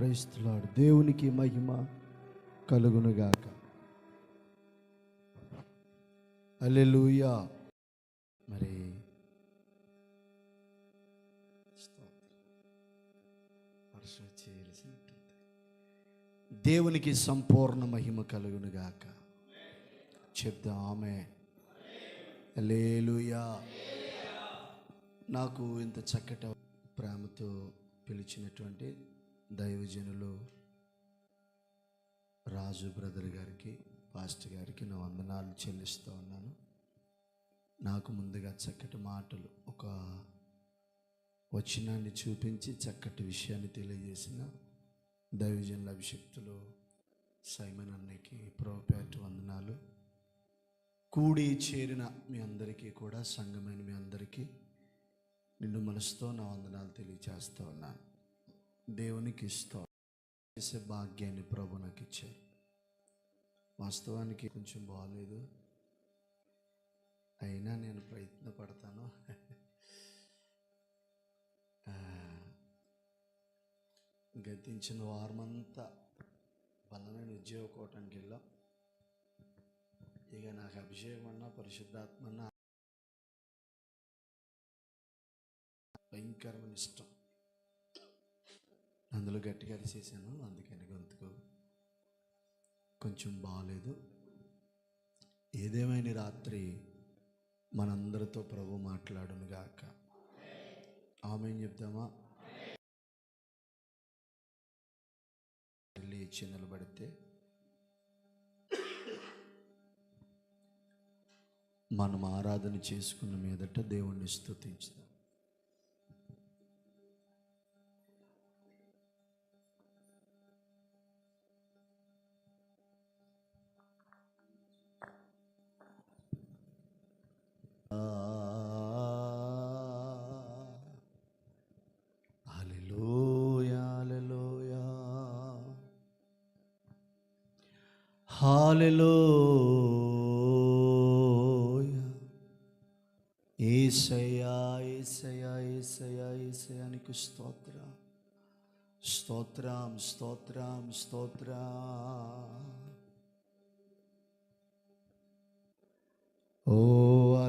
క్రైస్తులాడు దేవునికి మహిమ కలుగునుగాక. అల్లెలుయా మరి దేవునికి సంపూర్ణ మహిమ కలుగునుగాక. చెప్దాం ఆమె అల్లేలుయా నాకు ఇంత చక్కటి ప్రేమతో పిలిచినటువంటి దైవజనులు రాజు బ్రదర్ గారికి పాస్టర్ గారికి నా వందనాలు చెల్లిస్తూ ఉన్నాను. నాకు ముందుగా చక్కటి మాటలు ఒక వచనాన్ని చూపించి చక్కటి విషయాన్ని తెలియజేసిన దైవజనుల అభిషక్తులు సైమన్ అన్నకి ప్రోపేట్ వందనాలు. కూడి చేరిన మీ అందరికీ కూడా సంఘమైన మీ అందరికీ నిన్ను మనసుతో నా వందనాలు తెలియజేస్తూ ఉన్నాను. దేవునికి ఇస్తూ చేసే భాగ్యాన్ని ప్రభు నాకు ఇచ్చారు వాస్తవానికి కొంచెం బాగాలేదు అయినా నేను ప్రయత్నపడతాను. గతించిన వారమంతా బలమైన ఉద్యోగ కోటానికి వెళ్ళాం. ఇక నాకు అభిషేకం అన్నా పరిశుద్ధాత్మన్నా భయంకరమైన ఇష్టం. అందులో గట్టిగా అరిచేసాను. అందుకని గొంతుకు కొంచెం బాగాలేదు ఏదేమైనా రాత్రి మనందరితో ప్రభు మాట్లాడును గాక ఆమె చెప్దామా లేచి నిలబడితే మనం ఆరాధన చేసుకున్న మీదట దేవుణ్ణి స్థుతించుదాం హల్లెలూయా హల్లెలూయా హల్లెలూయా ఏసయ్యా ఏసయ్యా ఏసయ్యా ఏసయ్యానికి స్తోత్రం. స్తోత్రం స్తోత్రం స్తోత్రం. ఓ హల్లెలూయా హల్లెలూయా మ్మ్.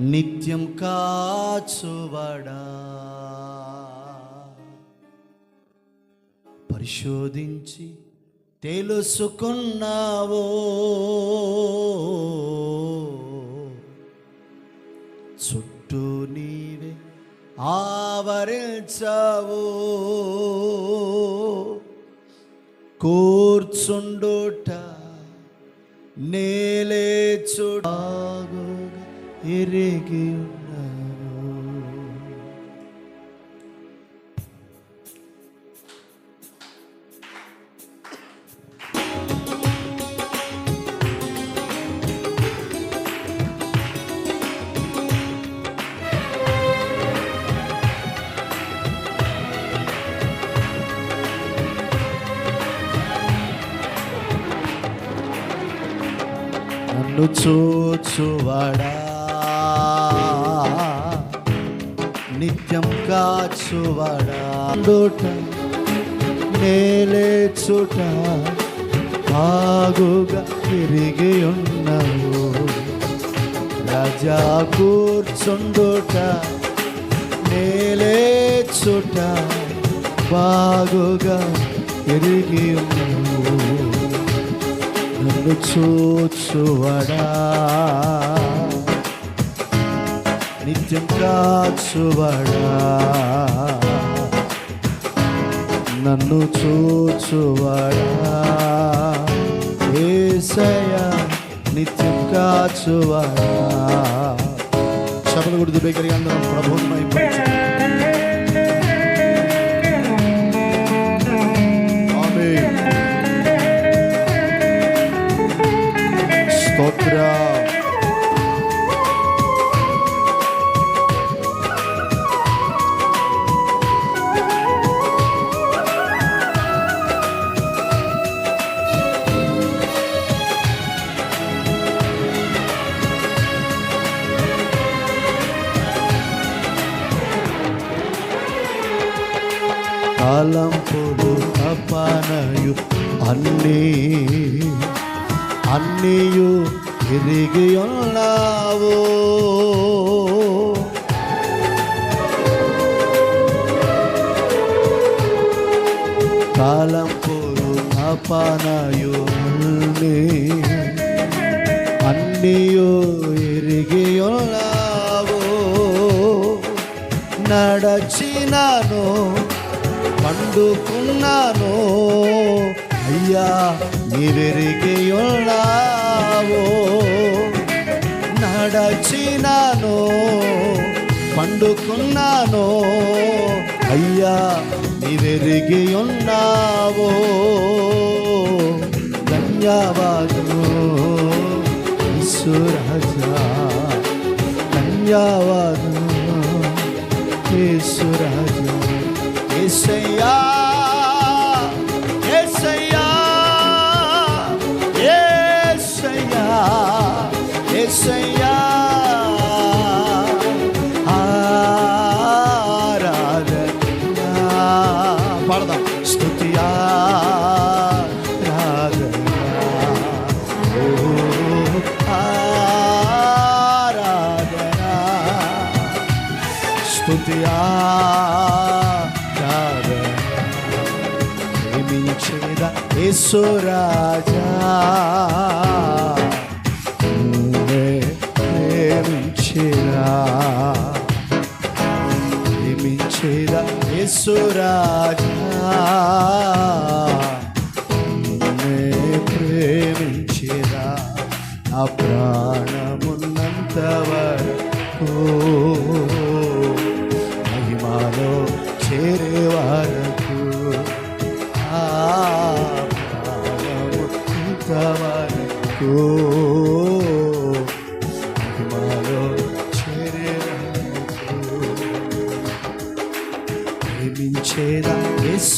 నిత్యం కాచువడా. పరిశోధించి తెలుసుకున్నావో. చుట్టూ నీవే ఆవరించావు. కూర్చుండుట నేలేచుడాగు ఎరిగి ఉన్నావు నన్ను చూచువాడా? కాచువడాట కాచువాడా అందుట నేలేచుట బాగుగా తిరిగి ఉన్నావు. రజా కూర్చుండుట నేలేచుట బాగుగా తిరిగి ఉన్నావు. నన్ను చూచువడా? నిత్యం కాచువాడా? నన్ను చూచువాడా? ఏసయా నిత్యం కాచువాడా? చపలగుడి దుబేకరి అందరం ప్రభుత్వం స్తోత్ర. అన్నీ అన్నీయు తిరిగి ఉన్నావు తలంపులు తపనయు అన్నీ అన్నీయు ఎరిగి ఉన్నావు నడచినాను పండుకున్నాను అయ్యా నీవెరిగి నడచినాను పండుకున్నాను. అయ్యా నీవెరిగి ఉన్నావు ధన్యవాదము ఈశ్వరాజా ధన్యవాదము ఈశ్వరాజా ఏసయ్యా ఆరాధనా పాడదాం స్తుతి ఆరాధనా ఓ ఆరాధనా స్తుతి ఆరాధన ప్రేమించేద యేసురాజా నువ్వే Soraya.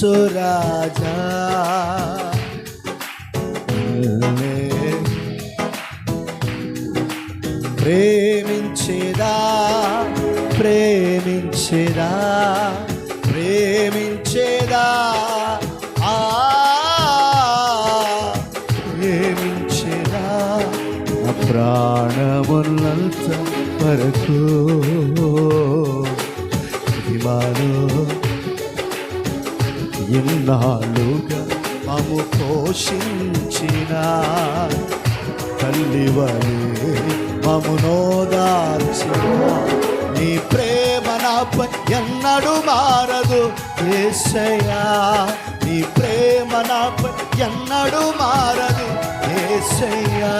horas ఎన్నాళ్ళుగా మము పోషించిన తల్లివలే మము నోదార్చిన నీ ప్రేమ నాపై ఎన్నడు మారదు ఏసయ్యా. నీ ప్రేమ నాపై ఎన్నడు మారదు ఏసయ్యా.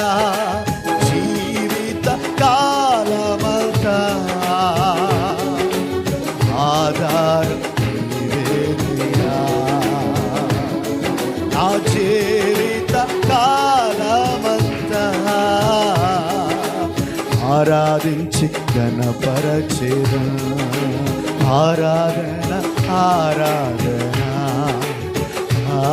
ఆరాధించి గణపరచేద ఆరాధన ఆరాధన. ఆ.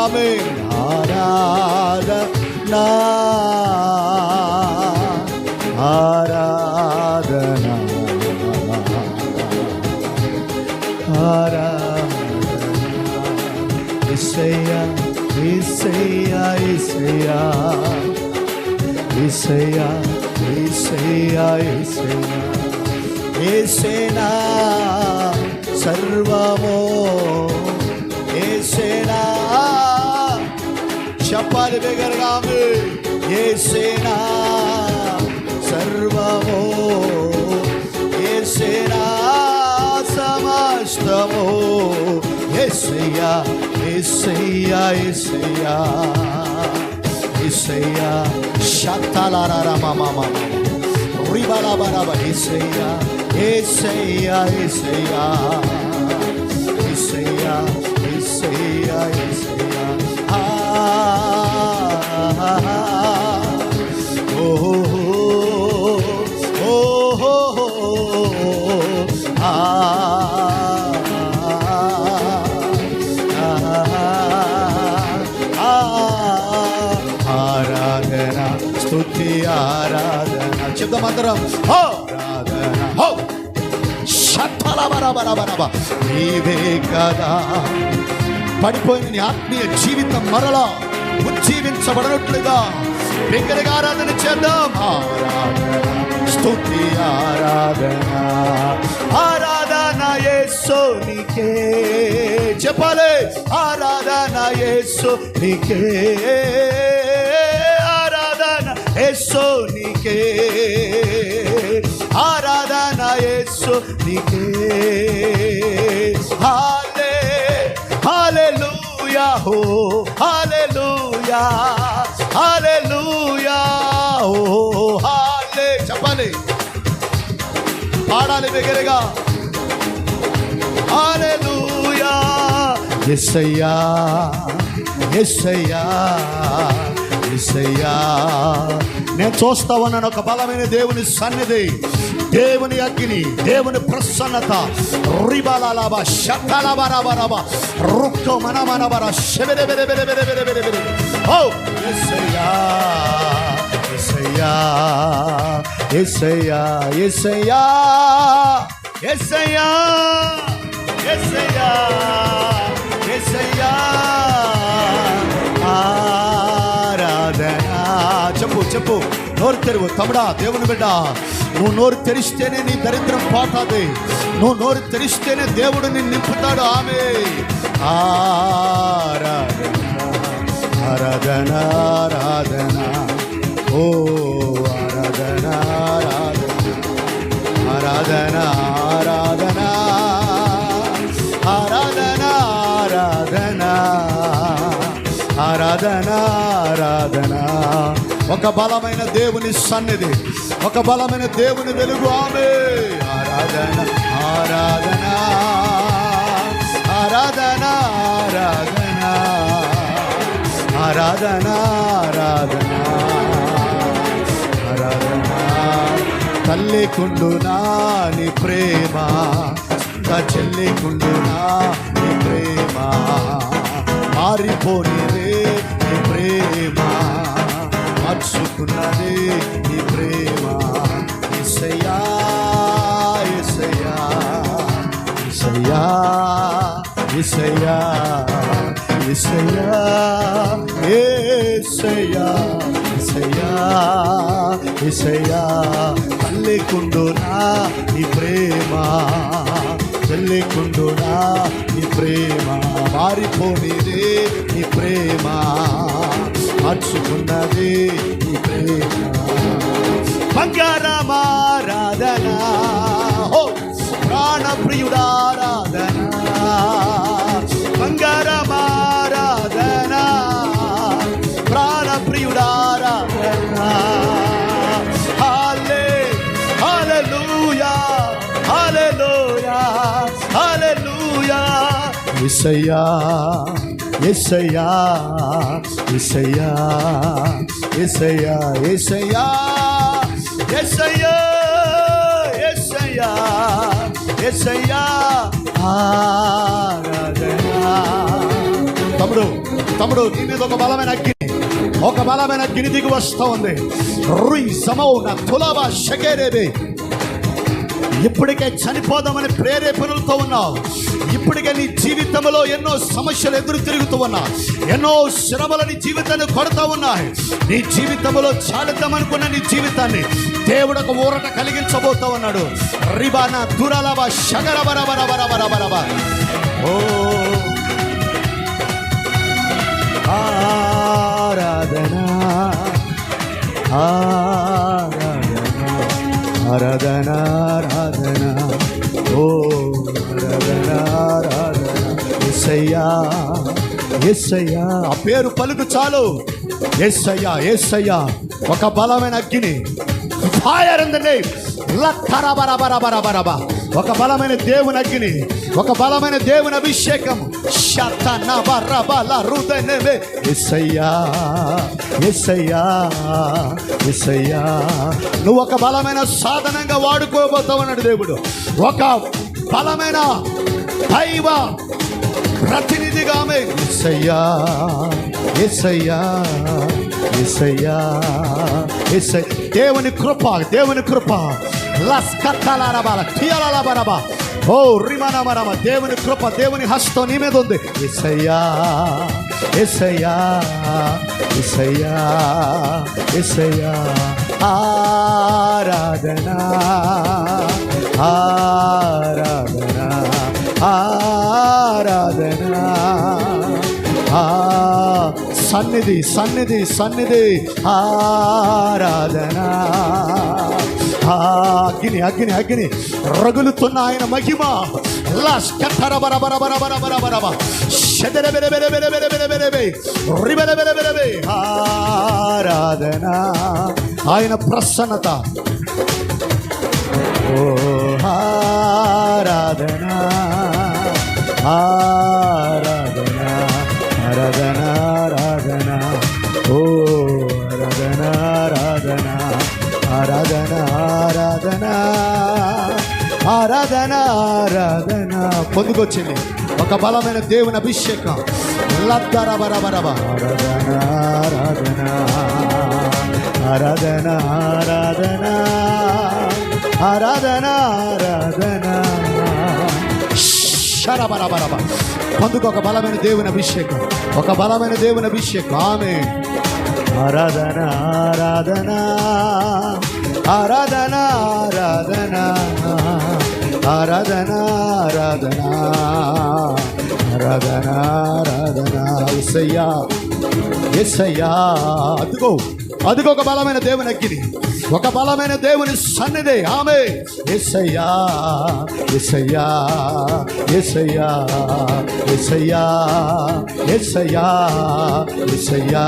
ఆమె ఆరాధన. ఆరాధన. ఆరాధన. ఇసయ్యా ఇసయ్యా ఇసయ్యా ఇసయ్యా ఇసయ్యా ఇసయ్యా ఏసేనా సర్వమో ചപ്പാൽ ബിഗർഗാമ് യേശേന സർവമോ യേശേന സമസ്തമോ യേശയ്യ യേശയ്യ യേശയ്യ యేసయ్య షత్తలారామా రిబలబరబ యేసయ్య యేసయ్య యేసయ్య యేసయ్య యేసయ్య యేసయ్య అందరం హో! హో! నీవే కదా. పడిపోయిన నీ ఆత్మీయ జీవితం మరలా ఉజ్జీవించబడినట్లుగా బిగ్గరగా ఆరాధన చేద్దాం. ఆరాధన స్తుతి ఆరాధన. ఆరాధన యేసునికే చెప్పాలి. ఆరాధన యేసునికే ఆరాధన నీకే. ఆరాధన యేసు నీకే. హాలే హాలెలూయా హో హాలెలూయా హాలెలూయా ఓ హాలే చెప్పాలి పాడాలి దగ్గరగా. హాలెలూయా ఎస్సయ్యా ఎస్సయ్యా ఎస్సయ్యా. నేను చూస్తా ఉన్నాను ఒక బలమైన దేవుని సన్నిధి దేవుని అగ్ని దేవుని ప్రసన్నత. రిబలాబా శతలబరబరబ. రుక్కు మనమనబర. శబెరె చెప్పు చెప్పు. నోరు తెరువు తమడా దేవుని బిడ్డ. నువ్వు నోరు తెరిస్తేనే నీ దరిద్రం పోతుంది నువ్వు నోరు తెరిస్తేనే దేవుడు నిన్ను నింపుతాడు. ఆమె ఆరాధన ఆరాధన ఆరాధన. ఓ ఆరాధన ఆరాధన. ఆరాధన ఆరాధన. ఆరాధన ఆరాధన. ఆరాధన ఆరాధన. ఒక బలమైన దేవుని సన్నిధి ఒక బలమైన దేవుని వెలుగు. ఆమె ఆరాధన ఆరాధన ఆరాధన ఆరాధన ఆరాధన ఆరాధన ఆరాధన. తల్లి నాని ప్రేమ చెల్లి కుండునా నీ ప్రేమ. మారిపోనిదే నీ ప్రేమ. మార్చుకున్నదే నీ ప్రేమ. ఎసయ్యా ఎసయ్యా ఎసయ్యా ఎసయ్యా ఎసయ్యా ఏసయ్యా ఎసయ్యా ఎసయ్యా తల్లికుండునా నీ ప్రేమ చెల్లికుండునా నీ ప్రేమ. మారిపోనిదే నీ ప్రేమ. మార్చుకున్నది ఈ ప్రేమ. బంగారమారాధన ప్రాణప్రియుడారాధన బంగారమారాధన ప్రాణప్రియుడారాధన హాలే హల్లెలూయా హల్లెలూయా హల్లెలూయా. విసయ్యా ఎసయా ఎసయా ఎసయా ఎసయా ఎసయా తమ్ముడు తమ్ముడు నీ మీద ఒక బలమైన అగ్ని ఒక బలమైన అగ్ని దిగి వస్తూ ఉంది రుయ్ సమౌన తులవ షకేరేదే ఇప్పటికే చనిపోదామని ప్రేరేపణలతో ఉన్నావు. ఇప్పటికే నీ జీవితంలో ఎన్నో సమస్యలు ఎదురు తిరుగుతూ ఉన్నా ఎన్నో శ్రమలు నీ జీవితాన్ని కొడతా ఉన్నాయి. నీ జీవితంలో చాలిద్దామనుకున్న నీ జీవితాన్ని దేవుడు ఒక ఊరట కలిగించబోతా ఉన్నాడు. రిబానా దురలబా షగరబరబరబరబరబరబ ఓ. ఆరాధనా. ఆ ఆరాధన ఆరాధన. ఓ ఆరాధన ఆరాధన. ఎస్సయ్యా ఎస్సయ్యా ఆ పేరు పలుకు చాలు. ఎస్సయ్యా ఎస్సయ్యా ఒక బలమైన అగ్గిని ఫైర్ ఇన్ ద నేమ్ లక్కరబరబరబరబరబ ఒక బలమైన దేవుని అగ్గిని ఒక బలమైన దేవుని అభిషేకం శతన బరబల రుదనమే ఎస్సయ్యా ఎస్సయ్యా ఎస్సయ్యా నువ్వు ఒక బలమైన సాధనంగా వాడుకోబోతావన్నాడు దేవుడు. ఒక బలమైన దైవ ప్రతినిధిగా ఆమె. ఎస్సయ్యా ఎస్సయ్యా ఎస్సయ్యా ఎస్సై దేవుని కృప దేవుని కృప. లస్కత్తలారబాల టియలలబరబ ఓ రిమనమరమ దేవుని కృప దేవుని హస్తం నీ మీద ఉంది. ఎసయ్యా ఎసయ్యా ఎసయ్యా ఎసయ్యా ఆరాధనా ఆరాధనా ఆరాధనా. సన్నిధి సన్నిధి సన్నిధి ఆరాధనా. అగ్ని అగ్ని అగ్ని. రగులుతున్న ఆయన మహిమ. ఆరాధన. ఆయన ప్రసన్నత. ఆరాధన. ఆరాధన. ఆరాధన. ఆరాధనా ఆరాధన ఆరాధన. పొందుకొచ్చింది. ఒక బలమైన దేవుని అభిషేకం. లద్దర ఆరాధన ఆరాధన ఆరాధన ఆరాధన ఆరాధన ఆరాధనా. ఆరాధనా పొందుకు ఒక బలమైన దేవుని అభిషేకం. ఒక బలమైన దేవుని అభిషేకం. ఆమె ఆరాధన ఆరాధన. ఆరాధన ఆరాధన ఆరాధన ఆరాధన ఆరాధన ఆరాధన. ఎస్సయ్యా ఎస్సయ్యా అదిగో. అదిగో ఒక బలమైన దేవుని అగ్గిది ఒక బలమైన దేవుని సన్నిధి. ఆమె ఎస్సయ్యా ఎస్సయ్యా ఎస్సయ్యా ఎస్సయ్యా ఎస్సయ్యా ఎస్సయ్యా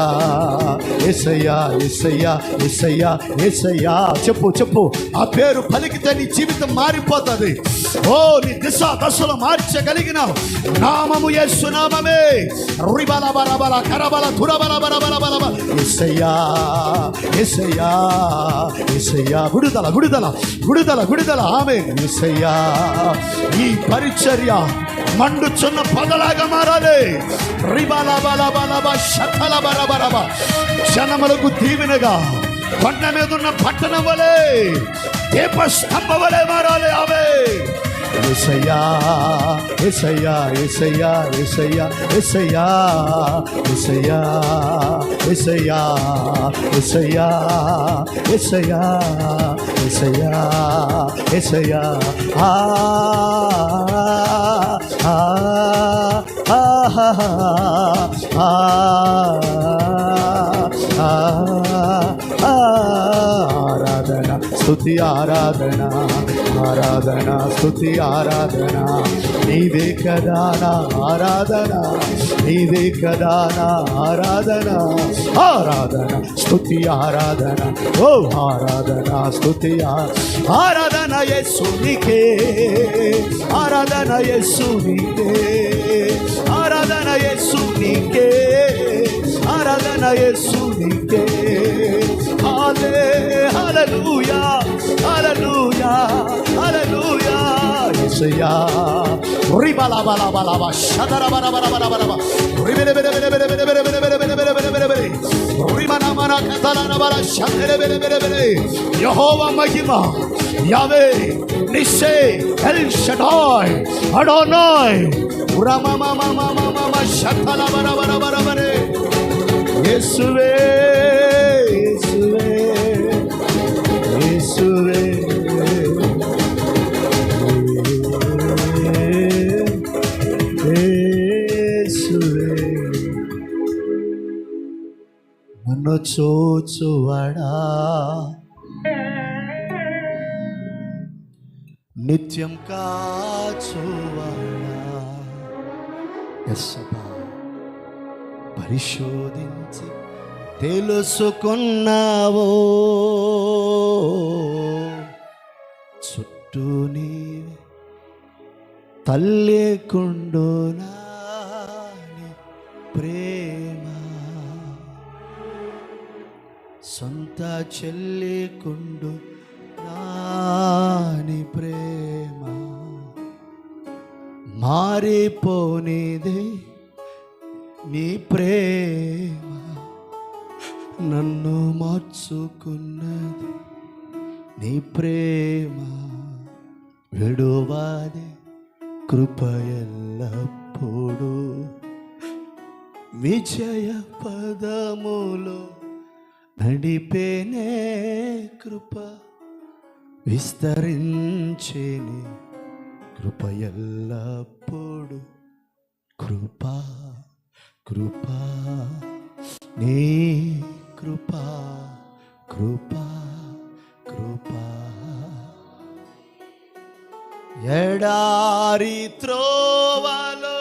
ఎస్సయ్యా ఎస్సయ్యా ఎస్సయ్యా ఎస్సయ్యా చెప్పు చెప్పు. ఆ పేరు పలికితే నీ జీవితం మారిపోతుంది. ఓ నీ దిశ దశలు మార్చగలిగిన నామము యేసు నామమే. రిబల బరబల కరబల ధురబల బరబల బలబల ఎసయ్యా ఎసయ్యా ఎసయ్యా గుడుదల గుడుదల గుడుదల గుడుదల ఆమె ఎసయ్యా ఈ పరిచర్య మండుచున్న పొదలాగా మారాలి. రిబల బల బలబ శకల బరబరబ జనములకు దీవెనగా కొండ మీద ఉన్న పట్టణం వలె దీప స్తంభ వలె మారాలి ఆమె ఎసయ్యా ఎసయ్యా ఎసయ్యా ఎసయ్యా ఎసయ్యా ఎసయ్యా ఎసయ్యా ఎసయ్యా ఎసయ్యా ఎసయ్యా ఎసయ్యా ఆ ఆ ఆ ఆ స్థుతి ఆరాధన ఆరాధన స్థుతి ఆరాధన. నీవే కదా నా ఆరాధన నీవే కదా నా ఆరాధన. ఆరాధన స్థుతి ఆరాధన ఓ ఆరాధన స్థుతి ఆరాధన యేసునికే ఆరాధన యేసునికే ఆరాధన యేసునికే ఆరాధన యేసునికే హల్లే హల్లెలూయా அலலூயா அலலூயா இசையா ரிபலா பலா பலா பா ஷதர பர பர பர பர பா ரிபெல பெல பெல பெல பெல பெல பெல பெல பெல பெல பெல பெல பெல ரிமன மன கதலன பல ஷதர பெல பெல பெல யெகோவா மகிமா யாவே நிஷே எல் ஷடாய் அடோனாய் உரமா மா மா மா மா மா ஷதல பர பர பர பர இயேசுவே నన్ను చూచువడా? నిత్యం కాచువడా? ఎస్సబా పరిశోధించి తెలుసుకున్నావో? చుట్టూ నీవే తల్లేకుండు చెల్లికుండు నాని ప్రేమ. మారిపోనిది నీ ప్రేమ. నన్ను మార్చుకున్నది నీ ప్రేమ. విడువాది కృపయల్లప్పుడు. విజయ పదములో నడిపేనే కృప విస్తరించేని కృపయల్లప్పుడు కృప కృప నీ కృప కృప కృప. ఎడారి త్రోవలో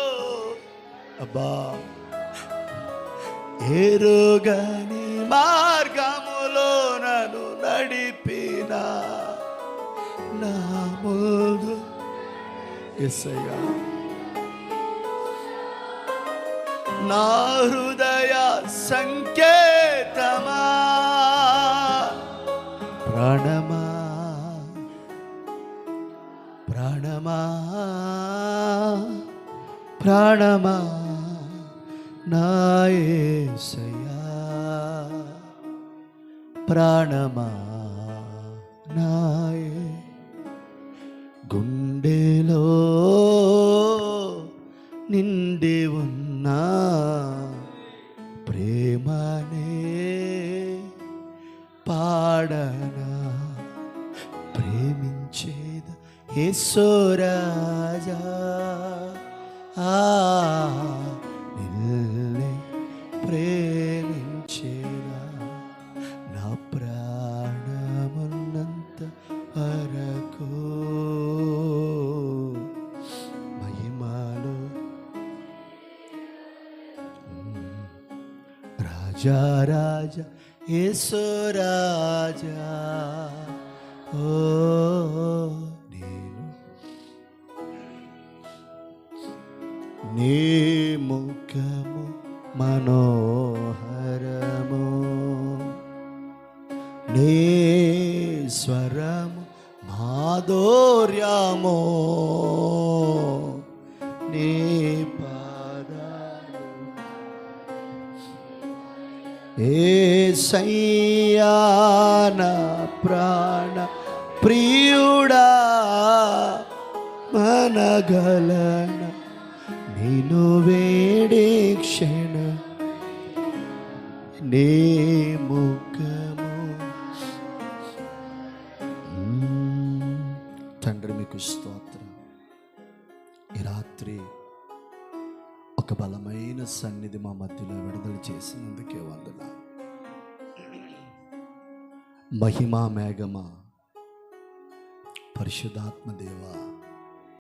అబ్బా ఎరుగని మార్గములో నన్ను నడిపిన నా ముందు. ఎస్సయ్యా నా హృదయ సంకేతమా? ప్రాణమా? ప్రాణమా? ప్రాణమా? నాయసయా ప్రాణమా నాయే గుండెలో నిండి ఉన్నా ప్రేమనే పాడనా ప్రేమించేద యేసోరాజా సయ్యాన ప్రాణ ప్రియుడా మనగలన. నేను వేడే క్షణ నే ముఖము. తండ్రి మీకు స్తోత్రం. ఈ రాత్రి ఒక బలమైన సన్నిధి మా మధ్యలో విడుదల చేసినందుకు మహిమా మేఘమా. పరిశుద్ధాత్మ దేవా.